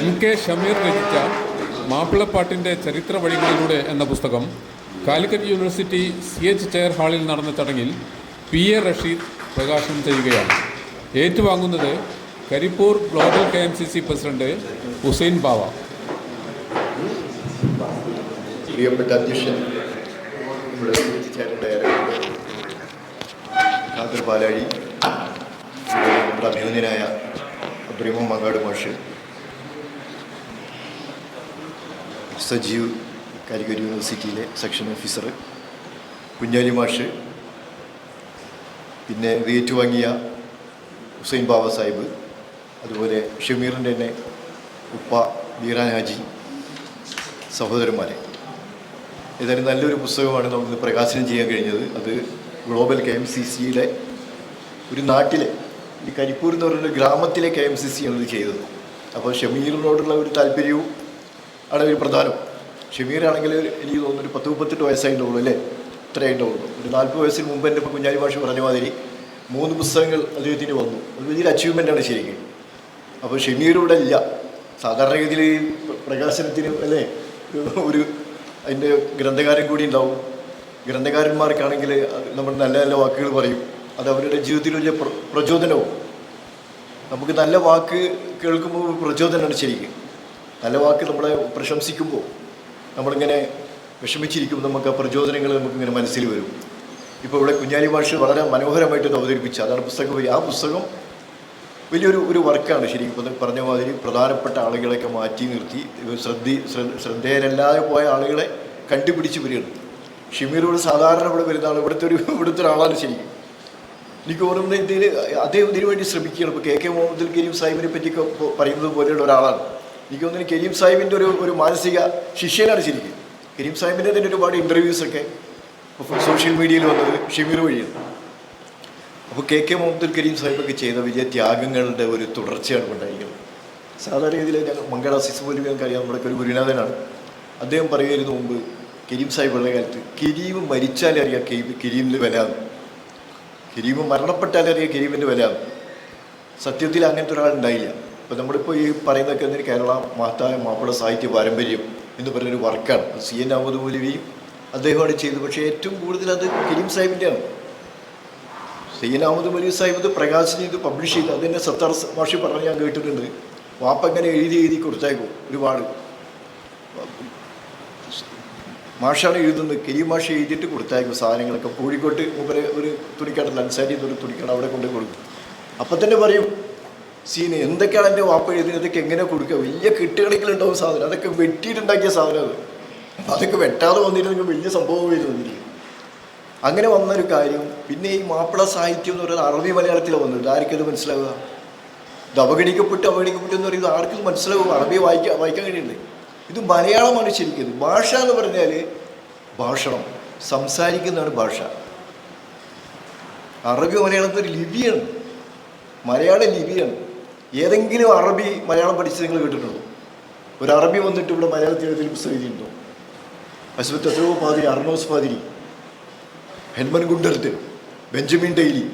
M K Shameer രചിച്ച മാപ്പിളപ്പാട്ടിന്റെ ചരിത്ര വഴികളിലൂടെ എന്ന പുസ്തകം Calicut university C H chair ഹാളിൽ നടന്ന ചടങ്ങിൽ പി എ റഷീദ് പ്രകാശനം ചെയ്യുകയാണ്. ഏറ്റുവാങ്ങുന്നത് Karipur global K M C C president Hussain Bava. പ്രിയപ്പെട്ട അധ്യക്ഷൻ ഖാദർ പാലാഴി നമ്മുടെ അഭിനന്ദനായ അബ്രിമം മങ്ങാട് മാഷ് സജീവ് കാലിക്കറ്റ് യൂണിവേഴ്സിറ്റിയിലെ സെക്ഷൻ ഓഫീസർ കുഞ്ഞാലി മാഷ് പിന്നെ ഏറ്റുവാങ്ങിയ ഹുസൈൻ ബാബ സാഹിബ് അതുപോലെ ഷമീറിന്റെ തന്നെ ഉപ്പ ബീറാൻ ഹാജി സഹോദരന്മാരെ. ഏതായാലും നല്ലൊരു പുസ്തകമാണ് നമുക്ക് പ്രകാശനം ചെയ്യാൻ കഴിഞ്ഞത്. അത് ഗ്ലോബൽ കെ എം സി സിയുടെ ഒരു നാട്ടിലെ ഈ കരിപ്പൂർ എന്ന് പറയുന്ന ഗ്രാമത്തിലെ കെ എം സി സി ആണ് ഇത് ചെയ്തത്. അപ്പോൾ ഷമീറിനോടുള്ള ഒരു താല്പര്യവും ആണ് ഒരു പ്രധാനം. ഷമീറാണെങ്കിൽ എനിക്ക് തോന്നുന്നു ഒരു പത്ത് മുപ്പത്തെട്ട് വയസ്സായിട്ടുള്ളൂ അല്ലേ? ഇത്രയായിട്ടുള്ളൂ ഒരു നാൽപ്പത് വയസ്സിന് മുമ്പ് എന്റെ ഇപ്പോൾ കുഞ്ഞാലി ഭാഷ പറഞ്ഞ മാതിരി മൂന്ന് പുസ്തകങ്ങൾ അദ്ദേഹത്തിന് വന്നു. അത് വലിയൊരു അച്ചീവ്മെന്റാണ് ശരിക്കും. അപ്പോൾ ഷമീർ ഇല്ല. സാധാരണഗതിയിൽ രീതിയിൽ പ്രകാശനത്തിന് അല്ലേ ഒരു- അതിന്റെ ഗ്രന്ഥകാരൻ കൂടി ഉണ്ടാവും. ഗ്രന്ഥകാരന്മാർക്കാണെങ്കിൽ നമ്മൾ നല്ല നല്ല വാക്കുകൾ പറയും. അത് അവരുടെ ജീവിതത്തിൽ വലിയ പ്രചോദനവും. നമുക്ക് നല്ല വാക്ക് കേൾക്കുമ്പോൾ പ്രചോദനമാണ് ശരിക്കും. നല്ല വാക്ക് നമ്മളെ പ്രശംസിക്കുമ്പോൾ നമ്മളിങ്ങനെ വിഷമിച്ചിരിക്കുമ്പോൾ നമുക്ക് ആ പ്രചോദനങ്ങൾ നമുക്കിങ്ങനെ മനസ്സിൽ വരും. ഇപ്പോൾ ഇവിടെ കുഞ്ഞാലി ഭാഷ വളരെ മനോഹരമായിട്ട് അവതരിപ്പിച്ചു അതാണ് പുസ്തകം ആ പുസ്തകം വലിയൊരു ഒരു വർക്കാണ് ശരിക്കും പറഞ്ഞ മാതിരി പ്രധാനപ്പെട്ട ആളുകളെയൊക്കെ മാറ്റി നിർത്തി. ശ്രദ്ധി ശ്ര- ശ്രദ്ധേയരല്ലാതെ പോയ ആളുകളെ കണ്ടുപിടിച്ച് വരികയാണ്. ഷിമീറോട് സാധാരണ ഇവിടെ വരുന്ന ആൾ ഇവിടുത്തെ ഒരു ഇവിടുത്തെ ഒരാളാണ് ശരിക്കും. എനിക്ക് ഓർമ്മ ഇതിൽ അദ്ദേഹം ഇതിനു വേണ്ടി ശ്രമിക്കുകയാണ്. ഇപ്പോൾ കെ കെ മുഹമ്മദ് കരീം സാഹിബിനെ പറ്റിയൊക്കെ പറയുന്നത് പോലെയുള്ള ഒരാളാണ്. എനിക്ക് തോന്നുന്നു കരീം സാഹിബിന്റെ ഒരു ഒരു മാനസിക ശിഷ്യനാണ് ശരിക്കും. കരീം സാഹിബിന്റെ തന്നെ ഒരുപാട് ഇന്റർവ്യൂസൊക്കെ സോഷ്യൽ മീഡിയയിൽ വന്നത് ഷിമീർ വഴിയാണ്. അപ്പോൾ കെ കെ മുഹമ്മദ് കരീം സാഹിബൊക്കെ ചെയ്ത വലിയ ത്യാഗങ്ങളുടെ ഒരു തുടർച്ചയാണ് ഉണ്ടായിരിക്കുന്നത്. സാധാരണ രീതിയിൽ ഞങ്ങൾ മംഗള സിസുപോലി ഞങ്ങൾക്ക് അറിയാം നമ്മുടെ ഒരു ഗുരുനാഥനാണ്. അദ്ദേഹം പറയുമായിരുന്നു മുമ്പ് കരീം സാഹിബ് ഉള്ള കാലത്ത് കരീം മരിച്ചാലേ അറിയാം കരീമിന്റെ വില. കരീം മരണപ്പെട്ടാലേ അറിയാം കരീമിന്റെ വില. സത്യത്തിൽ അങ്ങനത്തെ ഒരാൾ അപ്പോൾ നമ്മളിപ്പോൾ ഈ പറയുന്നതൊക്കെ എന്തൊരു കേരള മഹത്തായ മാപ്പിള സാഹിത്യ പാരമ്പര്യം എന്ന് പറയുന്നൊരു വർക്കാണ്. സി എൻ അഹമ്മദ് മൗലവിയും അദ്ദേഹമാണ് ചെയ്തത്. പക്ഷേ ഏറ്റവും കൂടുതൽ അത് കരീം സാഹിബിന്റെയാണ് സി എൻ അഹമ്മദ് മൗലവി സാഹിബ് ഇത് പ്രകാശനം ചെയ്ത് പബ്ലിഷ് ചെയ്ത് അതിന്റെ സത്താർ മാഷി പറഞ്ഞ് ഞാൻ കേട്ടിട്ടുണ്ട്. വാപ്പ ഇങ്ങനെ എഴുതി എഴുതി കൊടുത്തേക്കും ഒരുപാട്. മാഷാണ് എഴുതുന്നത്. കെ മാഷ എഴുതിയിട്ട് കൊടുത്തേക്കും സാധനങ്ങളൊക്കെ. കോഴിക്കോട്ട് മൂപ്പര് ഒരു തുണിക്കട അൻസാരി എന്നൊരു തുണിക്കട അവിടെ കൊണ്ട് കൊടുക്കും. അപ്പം തന്നെ പറയും സീന് എന്തൊക്കെയാണ് എന്റെ വാപ്പ എഴുതിയത് ഇതൊക്കെ എങ്ങനെ കൊടുക്കുക? വലിയ കെട്ടുകണക്കിലുണ്ടാവും സാധനം. അതൊക്കെ വെട്ടിയിട്ടുണ്ടാക്കിയ സാധനം അത് അതൊക്കെ വെട്ടാതെ വന്നിരുന്നെങ്കിൽ വലിയ സംഭവമായിരുന്നു വന്നിരിക്കും അങ്ങനെ വന്നൊരു കാര്യം പിന്നെ ഈ മാപ്പിള സാഹിത്യം എന്ന് പറയുന്നത് അറബി മലയാളത്തിലാണ് വന്നത്. ആർക്കത് മനസ്സിലാവുക? ഇത് അവഗണിക്കപ്പെട്ട് അവഗണിക്കപ്പെട്ടു എന്ന് പറയുന്നത് ആർക്കും മനസ്സിലാവുക? അറബി വായിക്കാൻ വായിക്കാൻ കഴിയുന്നുണ്ട് ഇത് മലയാളമാണ് ശരിക്കും. ഭാഷ എന്ന് പറഞ്ഞാൽ ഭാഷണം. സംസാരിക്കുന്നതാണ് ഭാഷ. അറബി മലയാളത്തിൽ ലിപിയാണ്. മലയാള ലിപിയാണ്. ഏതെങ്കിലും അറബി മലയാളം പഠിച്ച് നിങ്ങൾ കേട്ടിട്ടുണ്ടോ? ഒരു അറബി വന്നിട്ട് ഇവിടെ മലയാളത്തിൽ എഴുതി പുസ്തകം എഴുതിയിട്ടുണ്ടോ? അശ്വത്ത് എത്രയോ പാതിരി അർണോസ് പാതിരി. ഹെൻമൻ ഗുണ്ടർട്ട് ബെഞ്ചമിൻ ഡെയ്ലി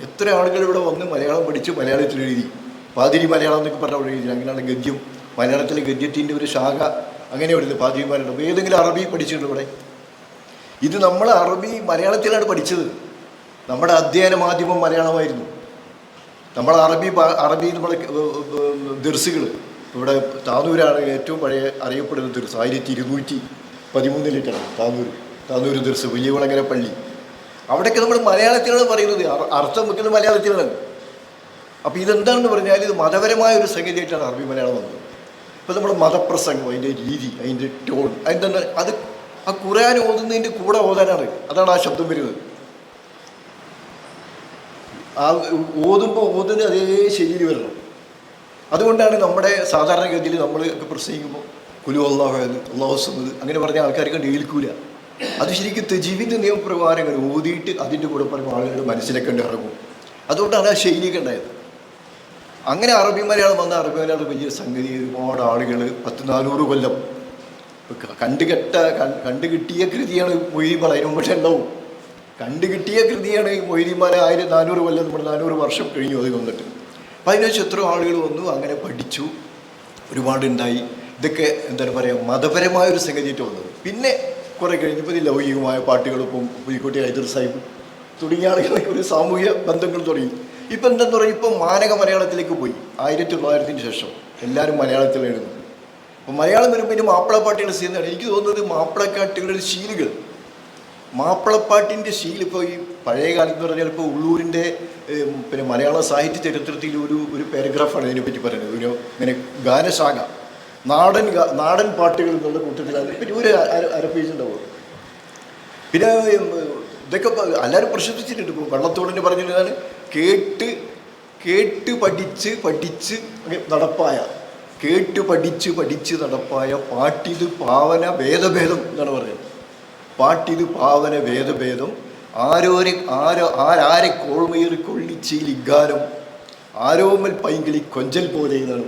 എത്ര ആളുകൾ ഇവിടെ വന്ന് മലയാളം പഠിച്ച് മലയാളത്തിൽ എഴുതി. പാതിരി മലയാളം എന്നൊക്കെ പറഞ്ഞ അവിടെ എഴുതി. അങ്ങനെയാണ് ഗദ്യം. മലയാളത്തിലെ ഗദ്യത്തിന്റെ ഒരു ശാഖ അങ്ങനെ എഴുതുന്നത് പാതിരിമാരുണ്ട് ഏതെങ്കിലും അറബി പഠിച്ചിട്ടുണ്ട് ഇവിടെ? ഇത് നമ്മൾ അറബി മലയാളത്തിലാണ് പഠിച്ചത്. നമ്മുടെ അധ്യയന മാധ്യമം മലയാളമായിരുന്നു. നമ്മൾ അറബി അറബി നമ്മളെ ദിർസുകൾ ഇവിടെ താനൂരാണ് ഏറ്റവും പഴയ അറിയപ്പെടുന്ന ദിർസ്. ആയിരത്തി ഇരുന്നൂറ്റി പതിമൂന്നിലേക്കാണ് താനൂർ താനൂർ ദിർസ് വലിയകുളങ്ങര പള്ളി. അവിടെയൊക്കെ നമ്മൾ മലയാളത്തിലാണ് പറയുന്നത്. അർ- അർത്ഥം വെക്കുന്നത് മലയാളത്തിലാണ്. അപ്പോൾ ഇതെന്താണെന്ന് പറഞ്ഞാൽ ഇത് മതപരമായ ഒരു സംഗതിയായിട്ടാണ് അറബി മലയാളം വന്നത്. ഇപ്പോൾ നമ്മൾ മതപ്രസംഗം അതിന്റെ രീതി അതിന്റെ ടോൺ അതിന്റെ അത് ആ ഖുർആൻ ഓതുന്നതിന്റെ കൂടെ ഓതാനാണ്. അതാണ് ആ ശബ്ദം വരുന്നത്. ആ ഓതുമ്പോൾ ഓതുന്ന അതേ ശൈലി വരണം അതുകൊണ്ടാണ് നമ്മുടെ സാധാരണഗതിയിൽ നമ്മൾ ഒക്കെ പ്രസംഗിക്കുമ്പോൾ കുലു അള്ളാഹു അള്ളാഹു സമത് അങ്ങനെ പറഞ്ഞ ആൾക്കാർക്ക് ഏൽക്കൂല. അത് ശരിക്കും തെജീവിന്റെ നിയമപ്രകാരങ്ങൾ ഓതിയിട്ട് അതിന്റെ കൂടെ പറയുമ്പോൾ ആളുകളുടെ മനസ്സിലൊക്കെ കണ്ട് ഇറങ്ങും. അതുകൊണ്ടാണ് ആ ശൈലിയൊക്കെ ഉണ്ടായത്. അങ്ങനെ അറബി മലയാളം വന്ന അറബി മലയാളം വലിയ സംഗതി ഒരുപാട് ആളുകൾ പത്ത് നാനൂറ് കൊല്ലം കണ്ടുകെട്ട കണ്ടു കണ്ടുകിട്ടിയ കൃതിയാണ് മൊയ്തീമാല അതിന് മുമ്പ് ഉണ്ടാവും കണ്ടുകിട്ടിയ കൃതിയാണ് ഈ മൊയ്തിമാല ആയിരം നാനൂറ് കൊല്ലം നമ്മൾ നാനൂറ് വർഷം കഴിഞ്ഞു അത് വന്നിട്ട്. അപ്പം അതിനുവെച്ച് എത്ര ആളുകൾ വന്നു അങ്ങനെ പഠിച്ചു ഒരുപാട് ഉണ്ടായി ഇതൊക്കെ എന്താണ് പറയുക മതപരമായ ഒരു സംഗതിയായിട്ട് വന്നത്. പിന്നെ കുറേ കഴിഞ്ഞപ്പോൾ ഈ ലൗകികമായ പാട്ടുകളിപ്പം പുലിക്കോട്ടി ഹൈദർ സാഹിബ് തുടങ്ങിയ ആളുകളൊക്കെ ഒരു സാമൂഹ്യ ബന്ധങ്ങൾ തുടങ്ങി. ഇപ്പം എന്താന്ന് പറയുക ഇപ്പം മാനക മലയാളത്തിലേക്ക് പോയി. ആയിരത്തി തൊള്ളായിരത്തിന് ശേഷം എല്ലാവരും മലയാളത്തിൽ എഴുതുന്നു അപ്പം മലയാളം വരുമ്പോൾ ഇനി മാപ്പിളപ്പാട്ടുകൾ ചെയ്യുന്നതാണ്. എനിക്ക് തോന്നുന്നത് മാപ്പിളക്കാട്ടുകളുടെ ശീലുകൾ. മാപ്പിളപ്പാട്ടിന്റെ ശീലം ഇപ്പോൾ ഈ പഴയ കാലത്ത് എന്ന് പറഞ്ഞാൽ ഇപ്പോൾ ഉള്ളൂരിന്റെ പിന്നെ മലയാള സാഹിത്യ ചരിത്രത്തിൽ ഒരു ഒരു പാരഗ്രാഫാണ് ഇതിനെപ്പറ്റി പറയുന്നത്. ഒരു ഇങ്ങനെ ഗാനശാഖ. നാടൻ നാടൻ പാട്ടുകൾ എന്നുള്ള കൂട്ടത്തിലാണ് പിന്നെ ഒരു അര പേജ് ഉണ്ടാവും. പിന്നെ ഇതൊക്കെ എല്ലാവരും പ്രശംസിച്ചിട്ടുണ്ട്. ഇപ്പോൾ വള്ളത്തോടിന്റെ പറഞ്ഞിരുന്നാണ് കേട്ട് കേട്ട് പഠിച്ച് പഠിച്ച് നടപ്പായ. കേട്ട് പഠിച്ച് പഠിച്ച് നടപ്പായ പാട്ടിത് പാവന ഭേദഭേദം എന്നാണ് പറയുന്നത്. പാട്ടിത് പാവന വേദഭേദം. ആരോരെ ആരോ ആരാരെ കോൾമയർ കൊള്ളിച്ചീലിഗാനം ആരോമൽ പൈങ്കിളി കൊഞ്ചൽ പോലെ എന്നാണ്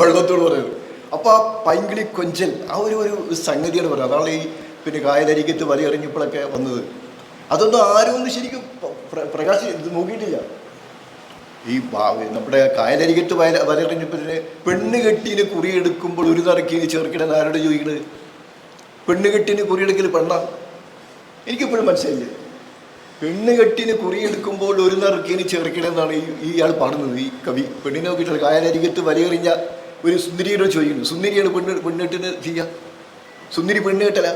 വെള്ളത്തോട് പറയുന്നത്. അപ്പോൾ ആ പൈങ്കിളി കൊഞ്ചൽ ആ ഒരു ഒരു സംഗതിയാണ് പറയുന്നത്. അതാണ് ഈ പിന്നെ കായലരികത്ത് വലയെറിഞ്ഞപ്പോഴൊക്കെ വന്നത്. അതൊന്നും ആരും ഒന്നും ശരിക്കും പ്രകാശി നോക്കിയിട്ടില്ല. ഈ നമ്മുടെ കായലരികത്ത് വല വലയെറിഞ്ഞപ്പോൾ പെണ്ണ് കെട്ടിയിൽ കുറിയെടുക്കുമ്പോൾ ഒരു തറക്കിയിൽ ചേർക്കണം ആരോട് ചോദിക്കണത് പെണ്ണ് കെട്ടിന് കുറിയെടുക്കൽ പെണ്ണ എനിക്കിപ്പോഴും മനസ്സിലായില്ല? പെണ്ണ് കെട്ടിന് കുറിയെടുക്കുമ്പോൾ ഒരു നറുക്കിന് ചേർക്കണമെന്നാണ് ഈ ഇയാൾ പാടുന്നത് ഈ കവി. പെണ്ണിനെ നോക്കിയിട്ട് കായലരികത്ത് വലിയെറിഞ്ഞ ഒരു സുന്ദരിയോട് ചോദിക്കുന്നു സുന്ദരിയാണ് പെണ്ണ് പെണ്ണിട്ടിന് ചെയ്യുക സുന്ദരി പെണ്ണ് കെട്ടല.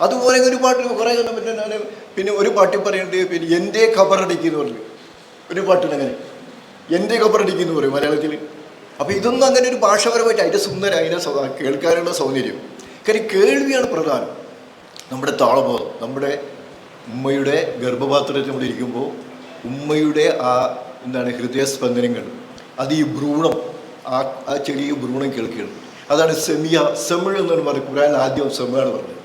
അതുപോലെ ഒരു പാട്ട് കുറേ കണ്ടു പിന്നെ ഞാൻ പിന്നെ ഒരു പാട്ടിൽ പറയുന്നുണ്ട് പിന്നെ എന്റെ ഖബറടിക്കുന്നു പറഞ്ഞു. ഒരു പാട്ടുണ്ട് അങ്ങനെ. എന്റെ ഖബറടിക്കുന്നു പറയും മലയാളത്തിൽ അപ്പോൾ ഇതൊന്നും അങ്ങനെ ഒരു ഭാഷാപരമായിട്ട് അതിന്റെ സുന്ദരം സൗ- കേൾക്കാനുള്ള സൗന്ദര്യം. കാര്യം കേൾവിയാണ് പ്രധാനം. നമ്മുടെ താളബോധം നമ്മുടെ ഉമ്മയുടെ ഗർഭപാത്രത്തിൽ നമ്മൾ ഇരിക്കുമ്പോൾ ഉമ്മയുടെ ആ എന്താണ് ഹൃദയസ്പന്ദനങ്ങൾ അത് ഈ ഭ്രൂണം ആ ആ ചെറിയ ഭ്രൂണം കേൾക്കുകയാണ്. അതാണ് സെമിയ സെമിഴ് എന്നാണ് പറയുന്നത് ഖുറാൻ ആദ്യം സെമിയാണ് പറഞ്ഞത്.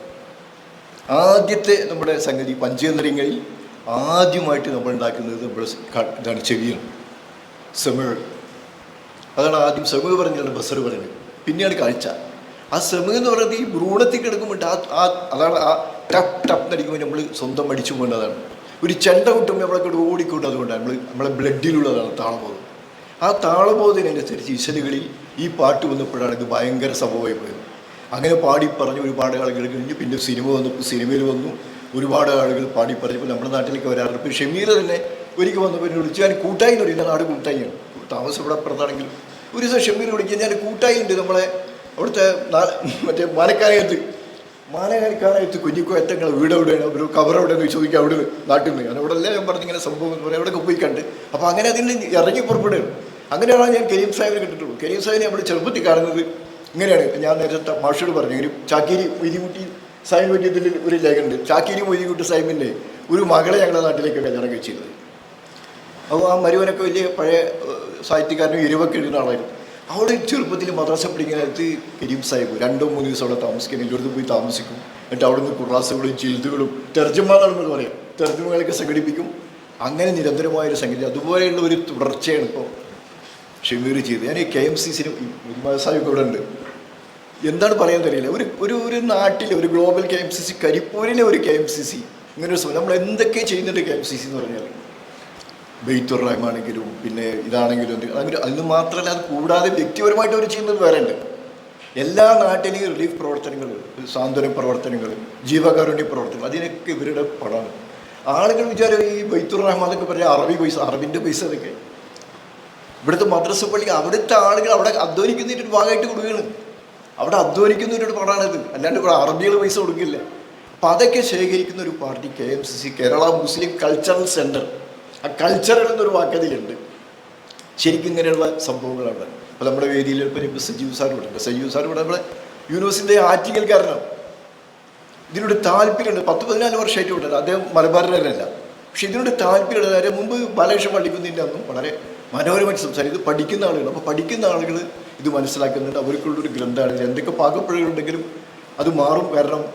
ആദ്യത്തെ നമ്മുടെ സംഗതി പഞ്ചേന്ദ്രിയങ്ങളിൽ ആദ്യമായിട്ട് നമ്മൾ ഉണ്ടാക്കുന്നത് നമ്മുടെ ഇതാണ് ചെവിയാണ്. സെമിഴ്. അതാണ് ആദ്യം സെമിഴ് പറഞ്ഞാണ് ബസർ പറയുന്നത് പിന്നെയാണ് കാഴ്ച. ആ സെമു എന്ന് പറയുന്നത് ഈ ഭ്രൂണത്തിൽ കിടക്കുമ്പോൾ ആ അതാണ് ആ ടപ്പ് ടപ്പ് നടിക്കുമ്പോൾ നമ്മൾ സ്വന്തം അടിച്ചു പോകേണ്ടതാണ്. ഒരു ചെണ്ട കുട്ടുമ്പോൾ നമ്മളൊക്കെ ഓടിക്കൊണ്ട് അതുകൊണ്ടാണ് നമ്മൾ നമ്മളെ ബ്ലഡിലുള്ളതാണ് താളബോധം. ആ താളബോധത്തിനനുസരിച്ച് ഇശലുകളിൽ ഈ പാട്ട് വന്നപ്പോഴാണ് ഇത് ഭയങ്കര സംഭവമായി പോയത് അങ്ങനെ പാടി പറഞ്ഞ് ഒരുപാട് ആളുകൾ കഴിഞ്ഞു. പിന്നെ സിനിമ വന്നപ്പോൾ സിനിമയിൽ വന്നു. ഒരുപാട് ആളുകൾ പാടി പറഞ്ഞപ്പോൾ നമ്മുടെ നാട്ടിലേക്ക് വരാറുണ്ട്. ഇപ്പോൾ ഷമീർ തന്നെ ഒരിക്കൽ വന്നപ്പോൾ എന്നെ വിളിച്ചു. ഞാൻ കൂട്ടായി എന്ന് പറയും നാട് കൂട്ടായിയാണ്. താമസം ഇവിടെ അപ്പുറത്താണെങ്കിലും. ഒരു ദിവസം ഷമീർ വിളിക്കുക ഞാൻ കൂട്ടായി ഉണ്ട് നമ്മളെ അവിടുത്തെ മറ്റേ മാനക്കാനകത്ത് മാനക്കാനകത്ത് കുഞ്ഞിക്കോയറ്റങ്ങൾ വീട് എവിടെയാണ്? ഒരു കവർ എവിടെയെന്ന് ചോദിക്കുക അവിടെ നാട്ടിൽ നിന്ന്. അവിടെ എല്ലാം ഞാൻ പറഞ്ഞിങ്ങനെ സംഭവം എന്ന് പറയാം. അവിടെയൊക്കെ പോയി കണ്ട്. അപ്പോൾ അങ്ങനെ അതിൽ നിന്ന് ഇറങ്ങി പുറപ്പെടുകയാണ്. അങ്ങനെയാണ് ഞാൻ കരീം സാഹിബിനെ കണ്ടിട്ടുള്ളൂ. കരീം സാഹിബിനെ നമ്മൾ ചെറുപ്പത്തിൽ കാണുന്നത് ഇങ്ങനെയാണ്. ഞാൻ നേരത്തെ മാഷോട് പറഞ്ഞു ഒരു ചാക്കേരി മൊയ്തിക്കുട്ടി സാഹിബ് പറ്റിയതിൽ ഒരു ലേഖനുണ്ട് ചാക്കേരി മൊയ്തിക്കുട്ടി സാഹിബിന്റെ ഒരു മകളെ ഞങ്ങളുടെ നാട്ടിലേക്ക് കല്യാണം കഴിച്ചിരുന്നത്. അപ്പോൾ ആ മരുവനൊക്കെ വലിയ പഴയ സാഹിത്യകാരനും ഇരുവൊക്കെ എഴുതുന്ന ആളായിരുന്നു. അവിടെ ചെറുപ്പത്തിൽ മദ്രാസ പഠിക്കാനത്ത് കരീം സാഹിബ് രണ്ടോ മൂന്ന് ദിവസം അവിടെ താമസിക്കാൻ എല്ലായിടത്തും പോയി താമസിക്കും. എന്നിട്ട് അവിടെ നിന്ന് കുറാസുകളും ചിൽതുകളും തെർജമാണെന്ന് പറയാം. തെർജമകളൊക്കെ സംഘടിപ്പിക്കും. അങ്ങനെ നിരന്തരമായൊരു സംഗതി. അതുപോലെയുള്ള ഒരു തുടർച്ചയാണ് ഇപ്പോൾ ഷമീർ ചെയ്ത് ഞാൻ ഈ കെ എം സി സിനും സാഹിബ് ഇവിടെ ഉണ്ട്. എന്താണ് പറയാൻ അറിയില്ല. ഒരു ഒരു ഒരു നാട്ടിലെ ഒരു global K M C C കരിപ്പൂരിലെ ഒരു കെ എം സി സി. ഇങ്ങനെ ഒരു നമ്മൾ എന്തൊക്കെ ചെയ്യുന്നുണ്ട് കെ എം സി സി എന്ന് പറഞ്ഞാൽ ബെയ്ത്തുർ റഹ്മാണെങ്കിലും പിന്നെ ഇതാണെങ്കിലും അതിന് മാത്രമല്ല അത് കൂടാതെ വ്യക്തിപരമായിട്ട് അവർ ചെയ്യുന്നത് വേറെ ഉണ്ട് എല്ലാ നാട്ടിലെയും റിലീഫ് പ്രവർത്തനങ്ങൾ സാന്ത്വന പ്രവർത്തനങ്ങൾ ജീവകാരുണ്യ പ്രവർത്തനങ്ങൾ അതിനൊക്കെ ഇവരുടെ പടമാണ് ആളുകൾ വിചാരം ഈ ബൈത്തുർ റഹ്മാൻ എന്നൊക്കെ പറഞ്ഞാൽ അറബി പൈസ അറബിന്റെ പൈസ അതൊക്കെ. ഇവിടുത്തെ മദ്രസ പള്ളി അവിടുത്തെ ആളുകൾ അവിടെ അധ്വാനിക്കുന്നതിന്റെ ഒരു ഭാഗമായിട്ട് കൊടുക്കുകയാണ്. അവിടെ അധ്വാനിക്കുന്നതിന്റെ ഒരു പടമാണിത് അല്ലാണ്ട് ഇവിടെ അറബികൾ പൈസ കൊടുക്കില്ല. അപ്പം അതൊക്കെ ശേഖരിക്കുന്ന ഒരു party K M C C Kerala Muslim cultural centre ആ കൾച്ചറൽ എന്നൊരു വാക്കതിലുണ്ട്. ശരിക്കും ഇങ്ങനെയുള്ള സംഭവങ്ങളാണ്. അപ്പോൾ നമ്മുടെ വേദിയിൽ ഇപ്പോൾ സജീവ് സാർ ഇവിടെ ഉണ്ട്. സജീവ് സാർ ഇവിടെ നമ്മുടെ യൂണിവേഴ്സിന്റെ കാരണം ഇതിനോട് താല്പര്യമുണ്ട്. പത്ത് പതിനാല് വർഷമായിട്ട് ഇവിടെ അദ്ദേഹം മലബാറിനല്ല പക്ഷെ ഇതിനോട് താല്പര്യമുള്ള കാര്യം മുമ്പ് ബാലകൃഷ്ണൻ പള്ളിക്കുന്നതിന്റെ അന്നും വളരെ മനോഹരമായിട്ട് സംസാരിക്കും ഇത് പഠിക്കുന്ന ആളുകൾ അപ്പോൾ പഠിക്കുന്ന ആളുകൾ ഇത് മനസ്സിലാക്കുന്നുണ്ട്. അവർക്കുള്ളൊരു ഗ്രന്ഥമാണ് എന്തൊക്കെ പാകപ്പുഴകളുണ്ടെങ്കിലും അത് മാറും. കാരണം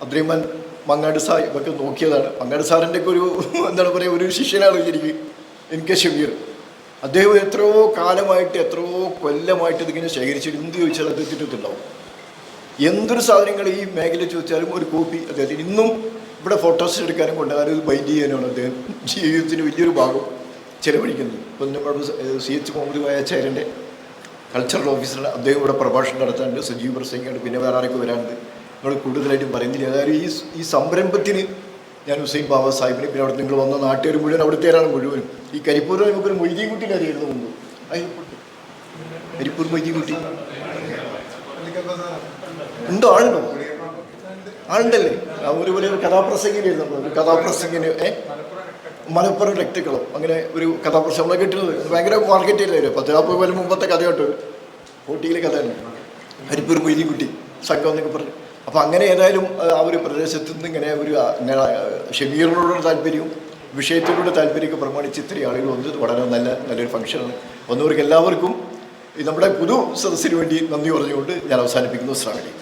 അബ്ദുറഹ്മാൻ മങ്ങാട് സാർ ഒക്കെ നോക്കിയതാണ്. മങ്ങാട് സാറിന്റെ ഒക്കെ ഒരു എന്താണ് പറയുക ഒരു ശിഷ്യനാണ് ശരിക്കും എൻ കെ ഷമീർ. അദ്ദേഹം എത്രയോ കാലമായിട്ട് എത്രയോ കൊല്ലമായിട്ട് ഇതിങ്ങനെ ശേഖരിച്ചിട്ട് എന്ത് ചോദിച്ചാൽ അദ്ദേഹത്തിന്റെ അടുത്തുണ്ടാവും എന്തൊരു സാധനങ്ങൾ ഈ മേഖല ചോദിച്ചാലും ഒരു കോപ്പി അദ്ദേഹത്തിന്. ഇന്നും ഇവിടെ ഫോട്ടോസ് എടുക്കാനും കൊണ്ടുപോകാനും ഇത് ബൈൻഡ് ചെയ്യാനാണ് അദ്ദേഹം ജീവിതത്തിന് വലിയൊരു ഭാഗം ചിലവഴിക്കുന്നത്. ഇപ്പം നമ്മുടെ സി എച്ച് മുഹമ്മദ് വായാചാര്യന്റെ കൾച്ചറൽ ഓഫീസർ അദ്ദേഹം ഇവിടെ പ്രഭാഷണം നടത്താനുണ്ട്. സജീവ് പ്രസംഗിക്കാണ്ട് പിന്നെ വേറെ ആരൊക്കെ വരാനുണ്ട്? നിങ്ങൾ കൂടുതലായിട്ടും പറയുന്നില്ല. അതായത് ഈ ഈ സംരംഭത്തിന് ഞാൻ ഹുസൈൻ ബാബ സാഹിബിനെ പിന്നെ അവിടെ നിങ്ങൾ വന്ന നാട്ടുകാർ മുഴുവൻ അവിടുത്തേരാണ് മുഴുവനും. ഈ കരിപ്പൂരിൽ നമുക്കൊരു മൊയ്തീൻ കുട്ടീനെ അറിയായിരുന്നു മുമ്പ്. കരിപ്പൂർ മൊയ്തീൻ കുട്ടി. ഉണ്ടോ? ആളുണ്ടോ? ആളുണ്ടല്ലേ? ഒരു ഒരു കഥാപ്രസംഗിനായിരുന്നു നമ്മൾ. ഒരു കഥാപ്രസംഗിന് ഏഹ് മലപ്പുറം രക്തക്കളം. അങ്ങനെ ഒരു കഥാപ്രസംഗം നമ്മളെ കിട്ടുന്നത് ഭയങ്കര മാർക്കറ്റിലായിരുന്നു പത്ത് നാൽപ്പത് കൊല്ലം മുമ്പത്തെ കഥ കേട്ടോ. ഊട്ടിയിലെ കഥയാണ് ഹരിപ്പൂർ മൊയ്തീൻകുട്ടി സംഘം എന്നൊക്കെ പറഞ്ഞു. അപ്പോൾ അങ്ങനെ ഏതായാലും ആ, ഒരു പ്രദേശത്ത് നിന്ന് ഇങ്ങനെ ഒരു ഷമീറിനോടുള്ള താല്പര്യവും വിഷയത്തിലൂടെ താല്പര്യമൊക്കെ പ്രമാണിച്ച് ഇത്രയും ആളുകൾ വന്നത് വളരെ നല്ല നല്ലൊരു ഫംഗ്ഷനാണ്. വന്നവർക്ക് എല്ലാവർക്കും നമ്മുടെ പുതു സദസ്സിന് വേണ്ടി നന്ദി പറഞ്ഞുകൊണ്ട് ഞാൻ അവസാനിപ്പിക്കുന്നു. സ്രാവലി